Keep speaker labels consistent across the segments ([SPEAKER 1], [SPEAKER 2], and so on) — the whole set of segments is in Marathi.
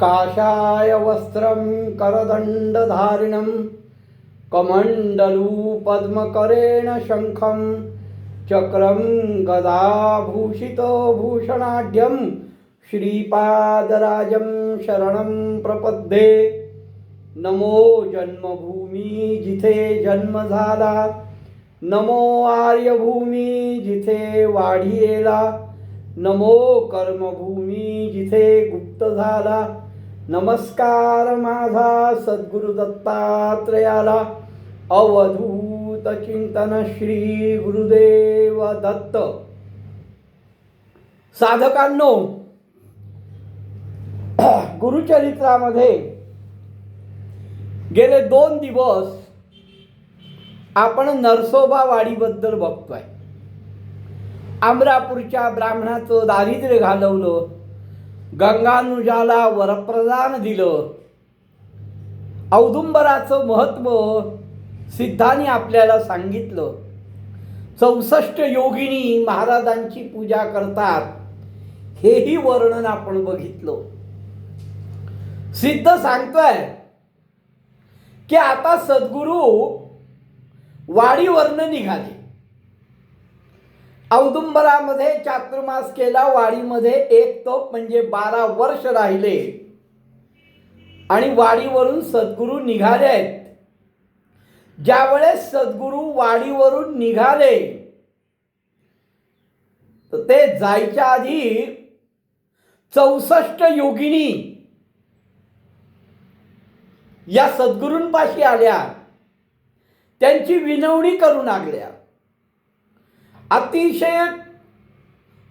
[SPEAKER 1] काशाय वस्त्रं करदण्डधारिणं कमण्डलूपद्मकरेण शङ्खं चक्रं गदाभूषितभूषणाढ्यं श्रीपादराजं शरणं प्रपद्ये। नमो जन्मभूमी जिथे जन्म झाला नमो आर्यभूमी जिथे वाढीला नमो कर्मभूमी जिथे गुप्त झाला नमस्कार माझा सद्गुरु दत्तात्रयाला अवधूत चिंतन श्री गुरुदेव दत्त. साधकांनो गुरुचरित्रामध्ये गेले दोन दिवस आपण नरसोबा वाडीबद्दल बघतोय. अमरापूरच्या ब्राह्मणाचं दारिद्र्य घालवलं. गंगानुजाला वरप्रदान दिलं. औदुंबराचं महत्त्व सिद्धांनी आपल्याला सांगितलं. चौसष्ट योगिनी महाराजांची पूजा करतात. हेही वर्णन आपण बघितलं. सिद्ध सांगतोय की आता सद्गुरू वाडीवरनं निघाले. औदुंबरामध्ये चातुर्मास केला वाडीमध्ये एक तोप म्हणजे बारा वर्ष राहिले. आणि वाडीवरून सद्गुरू निघाले आहेत. ज्यावेळेस सद्गुरू वाडीवरून निघाले तर ते जायच्या आधी चौसष्ट योगिनी या सद्गुरूंपाशी आल्या. त्यांची विनवणी करू लागल्या. अतिशय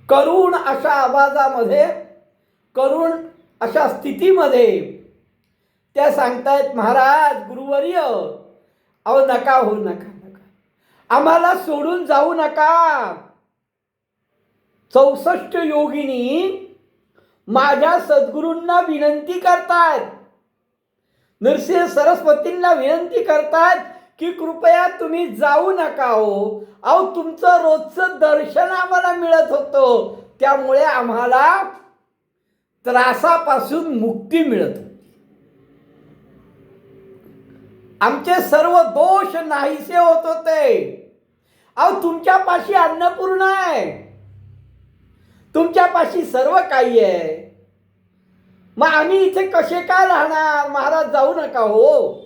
[SPEAKER 1] करुण अशा आवाजामध्ये करुण अशा स्थितीमध्ये त्या सांगतायत महाराज गुरुवर्य अहो नका हो नका नका. आम्हाला सोडून जाऊ नका. चौसष्ट योगिनी माझ्या सद्गुरूंना विनंती करतात नृसिंह सरस्वतींना विनंती करतात की कृपया तुम्ही जाऊ नका हो. अहो तुमचं रोजचं दर्शन आम्हाला मिळत होतं. त्यामुळे आम्हाला त्रासापासून मुक्ती मिळत होती. आमचे सर्व दोष नाहीसे होत होते. अहो तुमच्यापाशी अन्नपूर्ण आहे. तुमच्यापाशी सर्व काही आहे. मग आम्ही इथे कसे काय राहणार? महाराज जाऊ नका हो.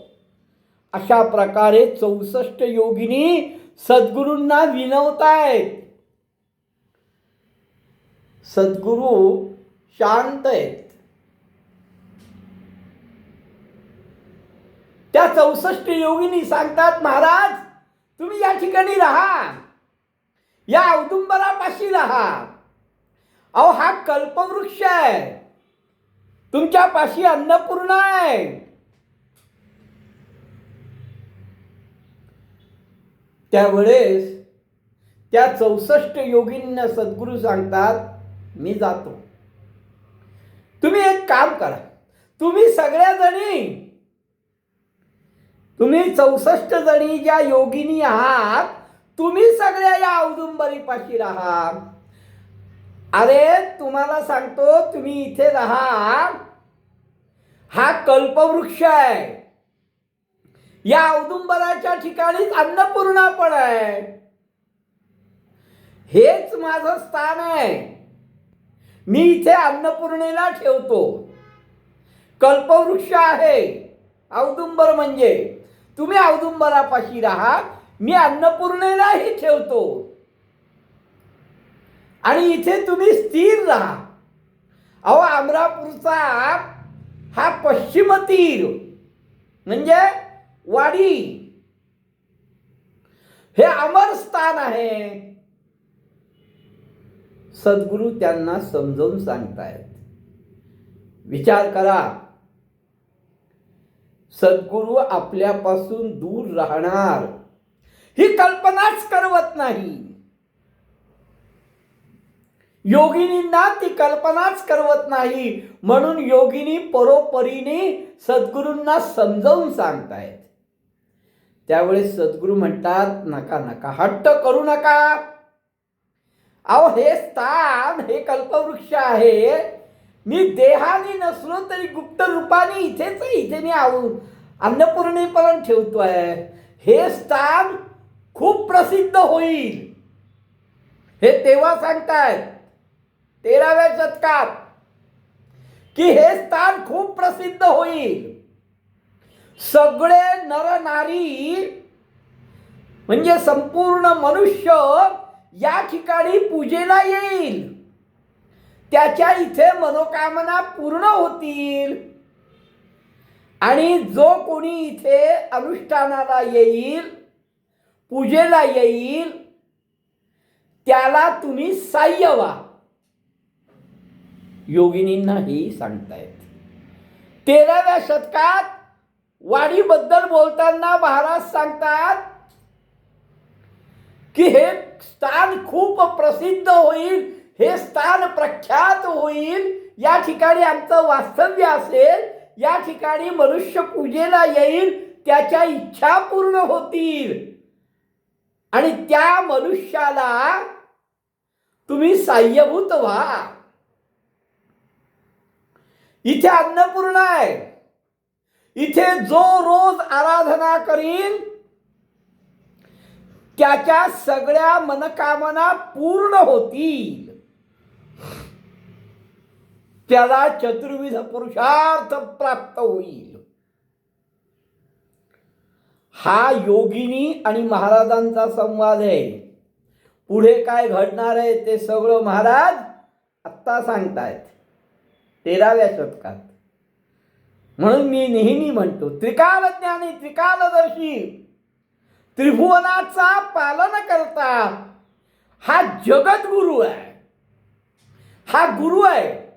[SPEAKER 1] अशा प्रकारे चौसष्ट योगिनी सद्गुरूंना विनवतायत. सद्गुरू शांत आहेत. त्या चौसष्ट योगिनी सांगतात महाराज तुम्ही या ठिकाणी राहा. या औदुंबरापाशी राहा. अहो हा कल्पवृक्ष आहे. तुमच्या पाशी अन्नपूर्ण आहे. त्यावेळेस त्या चौसष्ट योगींना सद्गुरू सांगतात मी जातो. तुम्ही एक काम करा. तुम्ही सगळ्या जणी तुम्ही चौसष्ट जणी ज्या योगिनी आहात तुम्ही सगळ्या या औदुंबरीपाशी राहा. अरे तुम्हाला सांगतो तुम्ही इथे राहा. हा कल्पवृक्ष आहे. या औदुंबराच्या ठिकाणीच अन्नपूर्णा पण आहे. हेच माझं स्थान आहे. मी इथे अन्नपूर्णेला ठेवतो. कल्पवृक्ष आहे. औदुंबर म्हणजे तुम्ही औदुंबरापाशी राहा मी अन्नपूर्णेलाही ठेवतो. आणि इथे तुम्ही स्थिर राहा. अहो अमरापूरचा हा पश्चिम तीर म्हणजे वाडी. हे अमर स्थान आहे. सद्गुरू त्यांना समजावून सांगतायत. विचार करा. सद्गुरू आपल्यापासून दूर राहणार. ही कल्पनाच करवत नाही. योगिनींना ती कल्पनाच करवत नाही. म्हणून योगिनी परोपरीने सद्गुरूंना समजावून सांगतायत. त्यावेळेस सद्गुरू म्हणतात नका नका हट्ट करू नका. अहो हे स्थान हे कल्पवृक्ष आहे. मी देहाने नसलो तरी गुप्त रूपाने इथेच इथे मी आऊ अन्नपूर्णेपर्यंत ठेवतोय. हे स्थान खूप प्रसिद्ध होईल. हे तेव्हा सांगतायत तेराव्या शतकात की हे स्थान खूप प्रसिद्ध होईल. सगळे नर नारी म्हणजे संपूर्ण मनुष्य या ठिकाणी पूजेला येईल. त्याच्या इथे मनोकामना पूर्ण होतील. आणि जो कोणी इथे अनुष्ठानाला येईल पूजेला येईल त्याला तुम्ही साह्य व्हा. योगिनींना हेही सांगतायत. तेराव्या शतकात वाढीबद्दल बोलताना महाराज सांगतात की हे स्थान खूप प्रसिद्ध होईल हे स्थान प्रख्यात होईल. या ठिकाणी आमचं वास्तव्य असेल या ठिकाणी मनुष्य पूजेला येईल त्याच्या इच्छा पूर्ण होतील. आणि त्या मनुष्याला तुम्ही साह्यभूत व्हा. इथे अन्नपूर्णा आहे. इथे जो रोज आराधना करीन त्याच्या सगळ्या मनकामना पूर्ण होतील. त्याला चतुर्विध पुरुषार्थ प्राप्त होईल. हा योगिनी आणि महाराजांचा संवाद आहे. पुढे काय घडणार आहे ते सगळं महाराज आत्ता सांगतायत. तेराव्या शतकात. म्हणून मी नेहमी म्हणतो त्रिकाल ज्ञानी त्रिकालदर्शी त्रिभुवनाचा पालन करता हा जगद्गुरु आहे. हा गुरु आहे.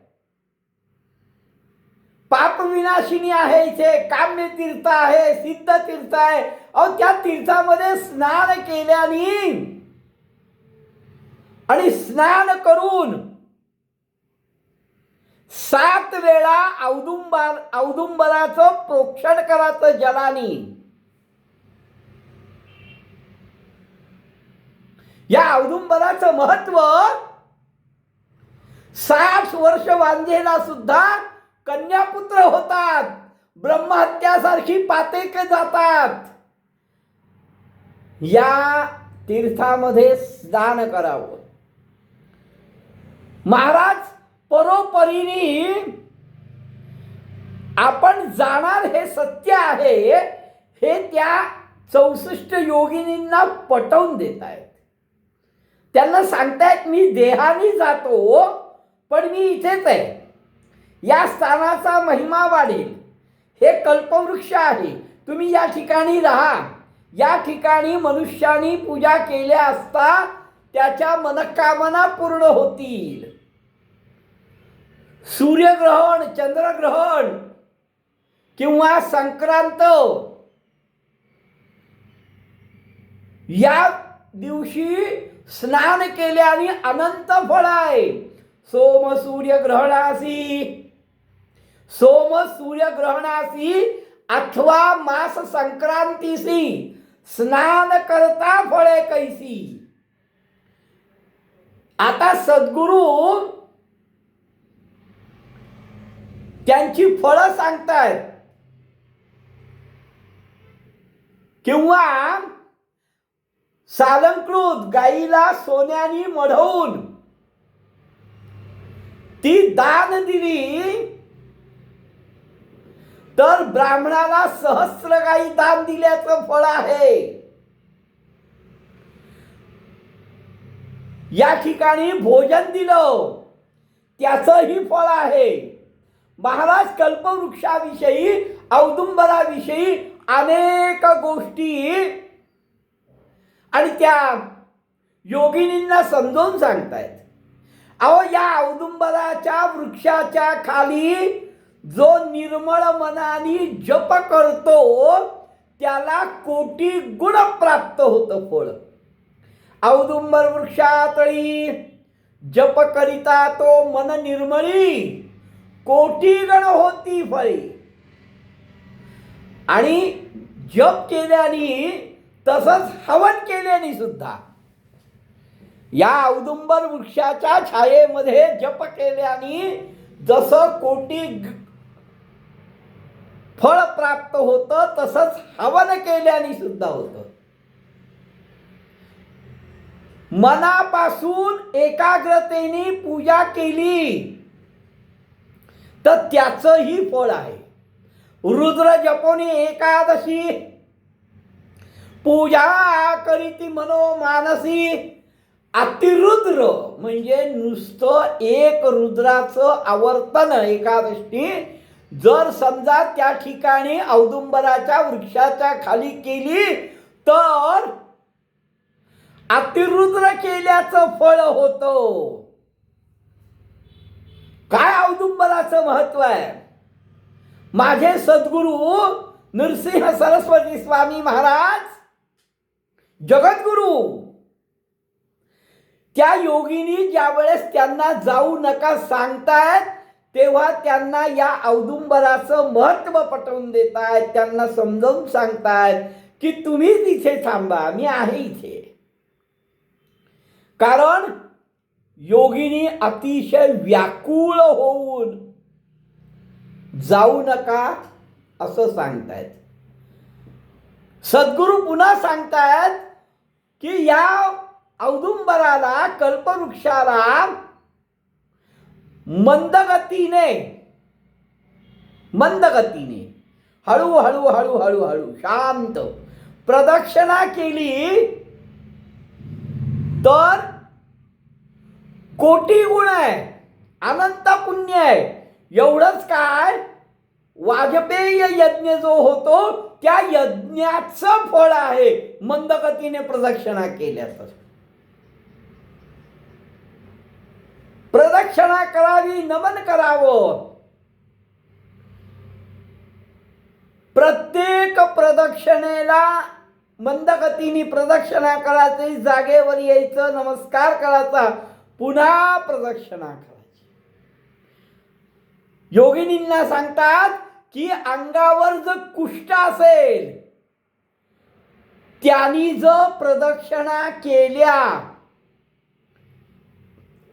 [SPEAKER 1] पापविनाशिनी आहे इथे काम्य तीर्थ आहे सिद्ध तीर्थ आहे. अहो त्या तीर्थामध्ये स्नान केल्याने आणि स्नान करून सात वेळा औदुंबार औदुंबराचं प्रोक्षण करायचं जलानी या औदुंबराचं महत्त्व साठ वर्ष वांझेला सुद्धा कन्यापुत्र होतात. ब्रह्महत्यासारखी पातेक जातात. या तीर्थामध्ये स्नान करावं. महाराज परोपरीने आपण जाणार हे सत्य आहे हे त्या चौसष्ट योगिनींना पटवून देत आहेत. त्यांना सांगतायत मी देहाने जातो पण मी इथेच आहे. या स्थानाचा महिमा वाढेल. हे कल्पवृक्ष आहे. तुम्ही या ठिकाणी राहा. या ठिकाणी मनुष्यानी पूजा केल्या असता त्याच्या मनकामना पूर्ण होतील. सूर्यग्रहण चंद्रग्रहण किंवा संक्रांत. या दिवशी स्नान केल्याने अनंत फळ आहे. सोम सूर्यग्रहणासी. सोम सूर्यग्रहणासी अथवा मास संक्रांतीसी. स्नान करता फळे कैसी. आता सद्गुरू त्यांची फळं सांगतायत. किंवा सालंकृत गाईला सोन्यानी मढवून ती दान दिली तर ब्राह्मणाला सहस्र गाई दान दिल्याचं फळ आहे. या ठिकाणी भोजन दिलं त्याचंही फळ आहे. महाराज कल्पवृक्षाविषयी औदुंबराविषयी अनेक गोष्टी. आणि त्या योगिनींना समजावून सांगतायत. अहो या औदुंबराच्या वृक्षाच्या खाली जो निर्मळ मनाने जप करतो त्याला कोटी गुण प्राप्त होतं फळ. औदुंबर वृक्षातळी जप करिता तो मन निर्मळी. कोटी गण होती फळे. आणि जप केल्याने तसंच हवन केल्याने सुद्धा. या औदुंबर वृक्षाच्या छायेमध्ये जप केल्याने जसं कोटी फळ प्राप्त होतं तसंच हवन केल्याने सुद्धा होतं. मनापासून एकाग्रतेने पूजा केली. तर त्याचंही फळ आहे. रुद्र जपोनी एकादशी. पूजा करीती मनो मानसी अतिरुद्र म्हणजे नुसतं एक रुद्राचं आवर्तन एकादशी. जर समजा त्या ठिकाणी औदुंबराच्या वृक्षाच्या खाली केली तर अतिरुद्र केल्याचं फळ होतं. काय औदुंबराचं महत्त्व आहे? माझे सद्गुरू नृसिंह सरस्वती स्वामी महाराज जगद्गुरु. त्या योगिनी ज्या वेळेस त्यांना जाऊ नका सांगतायत तेव्हा त्यांना या औदुंबराचं महत्त्व पटवून देतायत त्यांना समजावून सांगतायत की तुम्ही तिथे थांबा मी आहे इथे. कारण योगिनी अतिशय व्याकुळ होऊन जाऊ नका असं सांगतायत. सद्गुरू पुन्हा सांगतायत की या औदुंबराला कल्पवृक्षाला मंदगतीने मंदगतीने हळूहळू हळूहळू हळू हळू हळू शांत प्रदक्षिणा केली तर कोटी गुण आहे अनंत पुण्य आहे. एवढंच काय? वाजपेय यज्ञ जो होतो त्या यज्ञाचं फळ आहे. मंदगतीने प्रदक्षिणा केल्याचं. प्रदक्षिणा करावी नमन करावं. प्रत्येक प्रदक्षिणेला मंदगतीने प्रदक्षिणा करायची जागेवर यायचं नमस्कार करायचा. पुन्हा प्रदक्षिणा करायची. योगिनींना सांगतात की अंगावर जर कुष्ठ असेल त्यांनी जर प्रदक्षिणा केल्या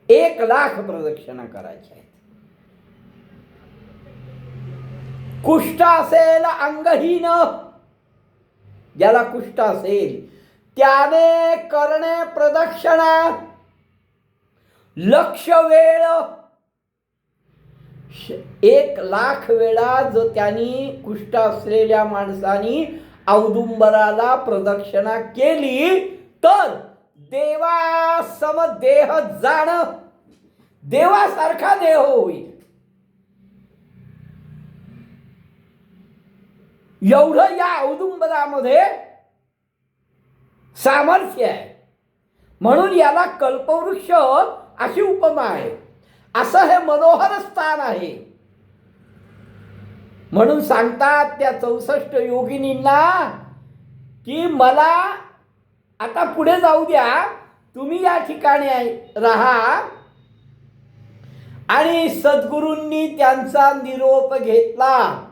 [SPEAKER 1] एक लाख प्रदक्षिणा करायच्या आहेत. कुष्ठ असेल अंगहीन ज्याला कुष्ठ असेल त्याने करणे प्रदक्षिणा. लक्ष वेळ एक लाख वेळा जर त्यांनी कुष्ठ असलेल्या माणसानी औदुंबराला प्रदक्षिणा केली तर देवासम देह जाण. देवासारखा देह होईल. एवढं या औदुंबरामध्ये सामर्थ्य आहे. म्हणून याला कल्पवृक्ष अशी उपमा आहे. असं हे मनोहर स्थान आहे. म्हणून सांगतात त्या चौसष्ट योगिनींना की मला आता पुढे जाऊ द्या. तुम्ही या ठिकाणी राहा. आणि सद्गुरूंनी त्यांचा निरोप घेतला.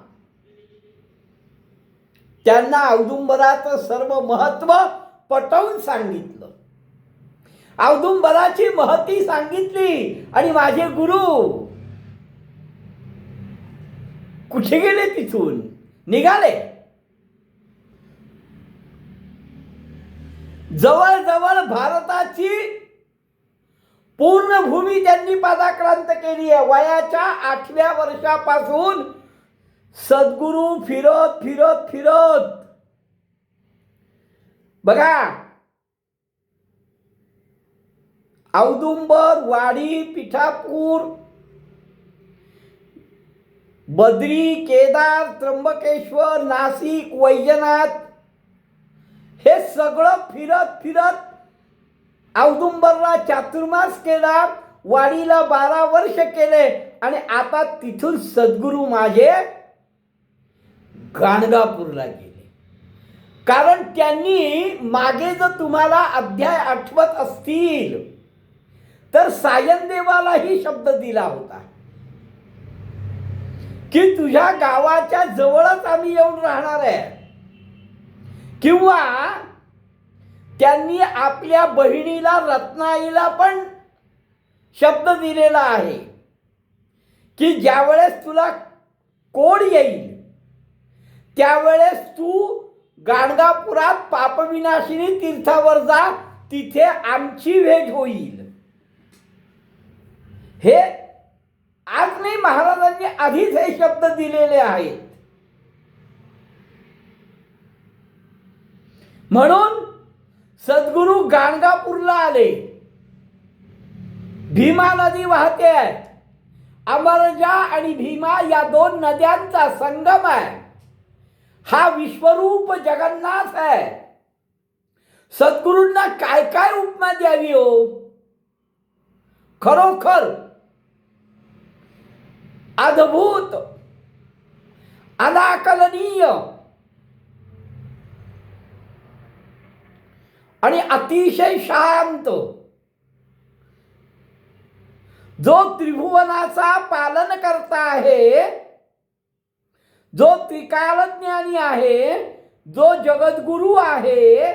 [SPEAKER 1] त्यांना औदुंबराचं सर्व महत्त्व पटवून सांगितलं. औदुंबराची महती सांगितली. आणि माझे गुरु कुठे गेले तिथून? निघाले. जवळजवळ भारताची पूर्ण भूमी त्यांनी पादाक्रांत केली आहे. वयाच्या आठव्या वर्षापासून सद्गुरू फिरत फिरत फिरत. बघा औदुंबर वाडी पिठापूर बद्री केदार त्र्यंबकेश्वर नाशिक वैजनाथ हे सगळं फिरत फिरत औदुंबरला चातुर्मास केला वाडीला बारा वर्ष केले आणि आता तिथून सद्गुरू माझे गाणगापूरला गेले. कारण त्यांनी मागे जर तुम्हाला अध्याय आठवत असतील तर सायनदेवालाही शब्द दिला होता की तुझ्या गावाच्या जवळच आम्ही येऊन राहणार आहे. किंवा त्यांनी आपल्या बहिणीला रत्नाईला पण शब्द दिलेला आहे की ज्यावेळेस तुला कोड येईल त्यावेळेस तू गाणगापुरात पापविनाशिनी तीर्थावर जा तिथे आमची भेट होईल. हे आज नाही महाराजांनी आधीच हे शब्द दिलेले आहेत. म्हणून सद्गुरू गाणगापूरला आले. भीमा नदी वाहते आहे. अमरजा आणि भीमा या दोन नद्यांचा संगम आहे. हा विश्वरूप जगन्नाथ आहे. सद्गुरूंना काय काय उपमा द्यावी हो? खरोखर अद्भुत अनाकलनीय आणि अतिशय शांत. जो त्रिभुवनाचा पालन करता आहे जो त्रिकालज्ञानी आहे जो जगद्गुरु आहे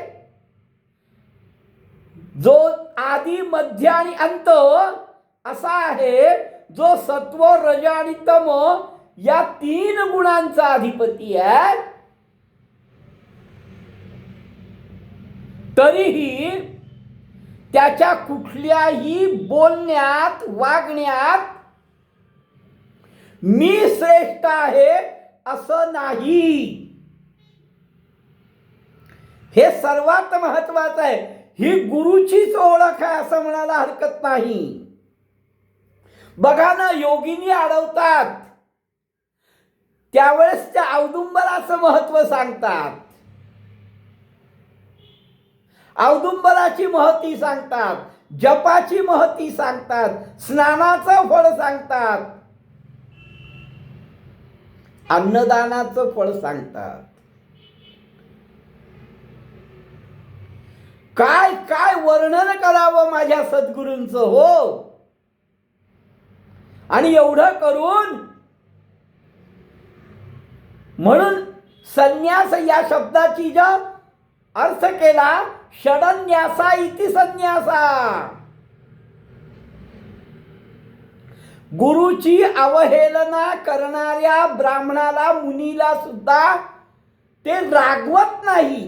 [SPEAKER 1] जो आदि मध्य आणि अंत असा आहे जो सत्व रज आणि तम या तीन गुणांचा अधिपती आहे तरीही त्याच्या कुठल्याही बोलण्यात वागण्यात मी श्रेष्ठ आहे असं नाही. हे सर्वात महत्वाचं आहे. ही गुरुचीच ओळख आहे असं म्हणायला हरकत नाही. बघा ना योगिनी अडवतात त्यावेळेस त्या औदुंबराचं महत्त्व सांगतात. औदुंबराची महती सांगतात जपाची महती सांगतात स्नानाचं फळ सांगतात. अन्नदानाचं फळ सांगतात. काय काय वर्णन करावं माझ्या सद्गुरूंचं हो? आणि एवढं करून म्हणून संन्यास या शब्दाची जर अर्थ केला षडन्यासा इति संन्यासा. गुरुची अवहेलना करणाऱ्या ब्राह्मणाला मुनीला सुद्धा ते रागवत नाही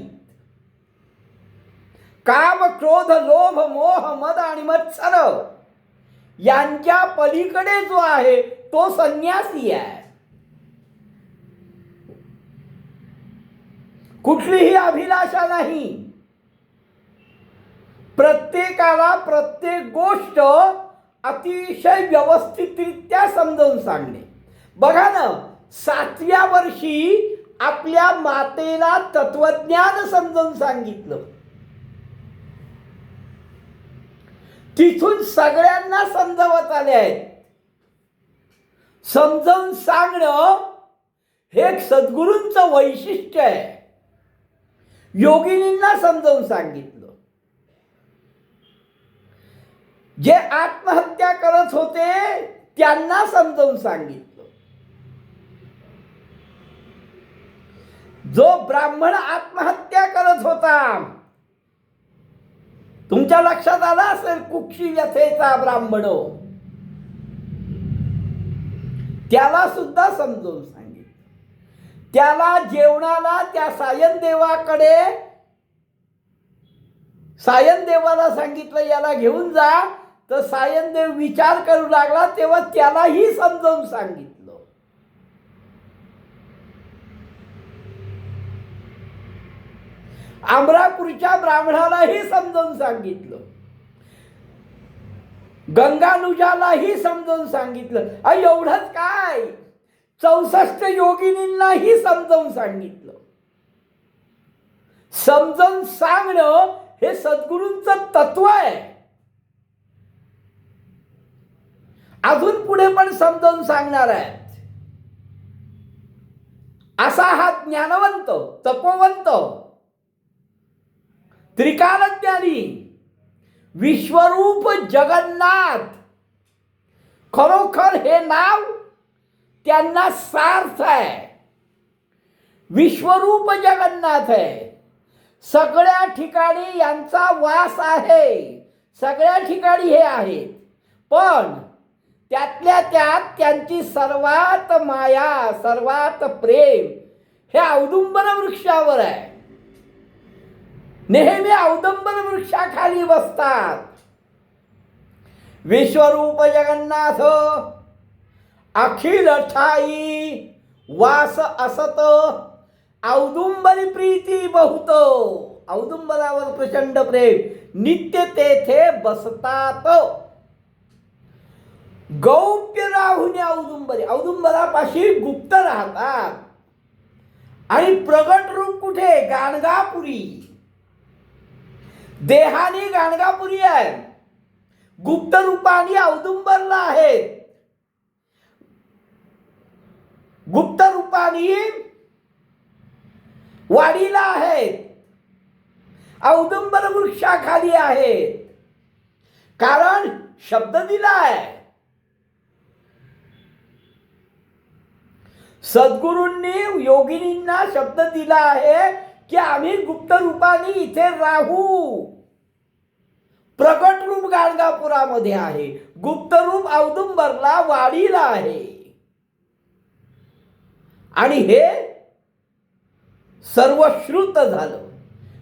[SPEAKER 1] काम क्रोध लोभ मोह मद आणि मत्सर. यांच्या पलीकडे जो आहे तो संन्यासी आहे. कुठलीही अभिलाषा नाही. प्रत्येकाला प्रत्येक गोष्ट अतिशय व्यवस्थितरित्या समजावून सांगणे. बघा ना सातव्या वर्षी आपल्या मातेला तत्वज्ञान समजावून सांगितलं. तिथून सगळ्यांना समजावत आले आहेत. समजावून सांगणं हे एक सद्गुरूंचं वैशिष्ट्य आहे. योगिनींना समजावून सांगितलं. जे आत्महत्या करत होते त्यांना समजावून सांगितलं. जो ब्राह्मण आत्महत्या करत होता तुमच्या लक्षात आला असेल कुक्षी व्यथेचा ब्राह्मण? त्याला सुद्धा समजावून सांगितलं. त्याला जेवणाला त्या सायन देवाकडे सायन देवाला सांगितलं याला घेऊन जा. तर सायन देव विचार करू लागला तेव्हा त्यालाही समजावून सांगितलं. अमरापूरच्या ब्राह्मणालाही समजावून सांगितलं. गंगानुजालाही समजावून सांगितलं. अ एवढंच काय? चौसष्ट योगिनींनाही समजावून सांगितलं. समजावून सांगणं हे सद्गुरूंच तत्व आहे. अजून पुढे पण समजावून सांगणार आहे असा हा ज्ञानवंत तपोवंत त्रिकालज्ञानी विश्वरूप जगन्नाथ. खरोखर हे नाव त्यांना सार्थ आहे. विश्वरूप जगन्नाथ आहे. सगळ्या ठिकाणी यांचा वास आहे. सगळ्या ठिकाणी हे आहेत. पण त्यातल्या त्यात त्यांची सर्वात माया सर्वात प्रेम हे औदुंबर वृक्षावर आहे. नेहमी अवदंबर वृक्षाखाली बसतात. विश्वरूप जगन्नाथ अखिल ठाई वास असत औदुंबरी प्रीती बहुत. औदुंबरावर प्रचंड प्रेम. नित्य तेथे बसतात. गौप्य राहुने औदुंबरी. औदुंबरापाशी गुप्त राहतात. आणि प्रगट रूप कुठे? गाणगापुरी. देहाने गाणगापुरी आहे. गुप्त रूपाने औदुंबरला आहेत. गुप्त रूपाने वाडीला आहेत. औदुंबर वृक्षाखाली आहेत. कारण शब्द दिला आहे सद्गुरूंनी योगिनींना शब्द दिला आहे. की आम्ही गुप्त रूपाने इथे राहू. प्रकट रूप गाणगापुरामध्ये आहे. गुप्त रूप औदुंबरला वाडीला आहे. आणि हे सर्वश्रुत झालं.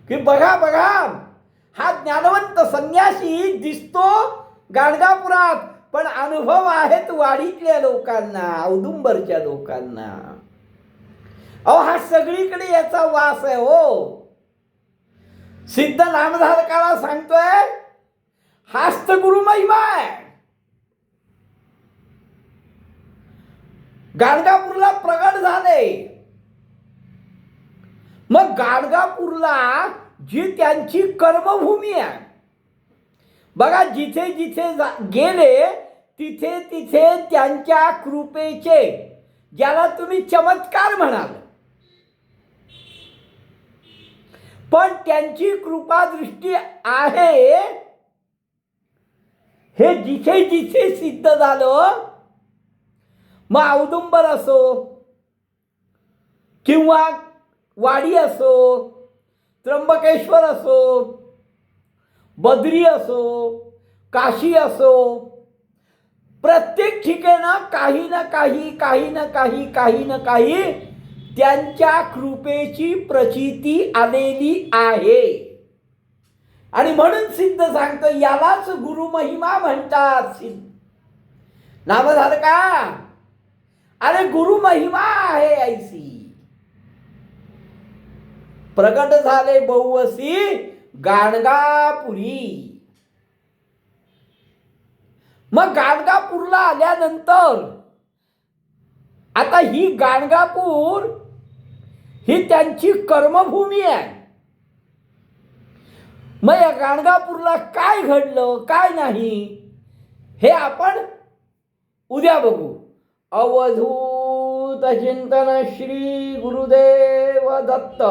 [SPEAKER 1] की बघा बघा हा ज्ञानवंत संन्यासी दिसतो गाणगापुरात पण अनुभव आहेत वाडीतल्या लोकांना औदुंबरच्या लोकांना. अहो हा सगळीकडे याचा वास आहे हो. सिद्ध नामधारकाला सांगतोय हाच तर गुरु महिमा आहे. गाणगापूरला प्रगट झाले. मग गाणगापूरला जी त्यांची कर्मभूमी आहे बघा जिथे जिथे जा- गेले तिथे तिथे त्यांच्या कृपेचे ज्याला तुम्ही चमत्कार म्हणाल. पण त्यांची कृपा दृष्टी आहे. हे जिथे जिथे सिद्ध झालं मग औदुंबर असो किंवा वाडी असो त्र्यंबकेश्वर असो बद्री असो काशी असो प्रत्येक ठिकाणं काही ना काही काही ना काही काही ना काही त्यांच्या कृपेची प्रचिती आलेली आहे. आणि म्हणून सिद्ध सांगतो यालाच गुरु महिमा म्हणतात सिद्ध. नाम झालं का? अरे गुरु महिमा आहे ऐसी प्रकट झाले बहुवसी गाणगापुरी. मग गाणगापूरला आल्यानंतर आता ही गाणगापूर ही त्यांची कर्मभूमी आहे. मग या गाणगापूरला काय घडलं काय नाही हे आपण उद्या बघू. अवधूत चिंतन श्री गुरुदेव दत्त.